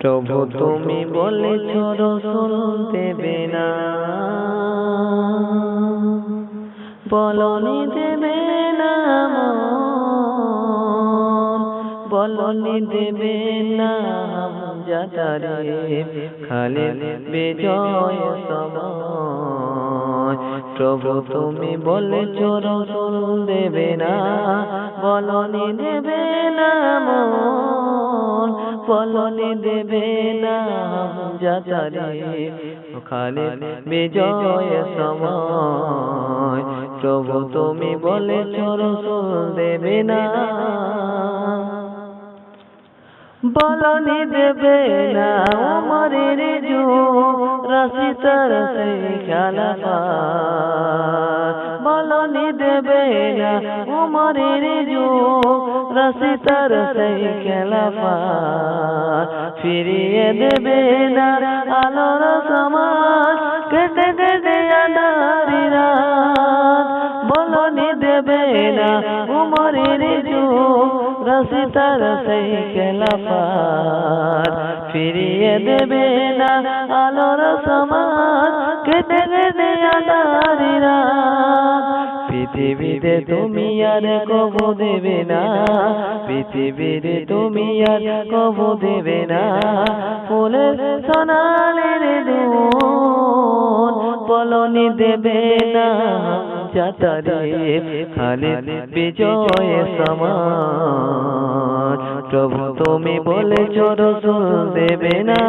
প্রভু তুমি বলেছ রসুল দেবে না। বলনি দেবে না বলনি দেবে না যাতারে খালে বিজয় সময়। প্রভু তুমি বলেছ রসুল দেবে না, বলনি দেবে না মন, বলনি দেবে না যাতারে। খালে বিজয় সময়, প্রভু তুমি বলেছ রসুল দেবে না। বলনি দেবে না উমরের জো রাশি তার খেলা বলনি দেবে না উমরের জো রাশি তার খেলা ফিরিয়ে দেবে না আলোর দেবে না উমরের জো রসি তরসে খেলাফার ফিরিয়ে দেবে না আলোর সমাজ, কেটে কেটে আধারি রাত পৃথিবীতে তুমি আর কবু দেবে না, পৃথিবীতে তুমি আর কবু দেবে না। ফুলের সোনালের দুন বলনি দেবে না। যাতারে খালি বিজয় সমাজ। প্রভু তুমি বলেছ রসুল দেবে না।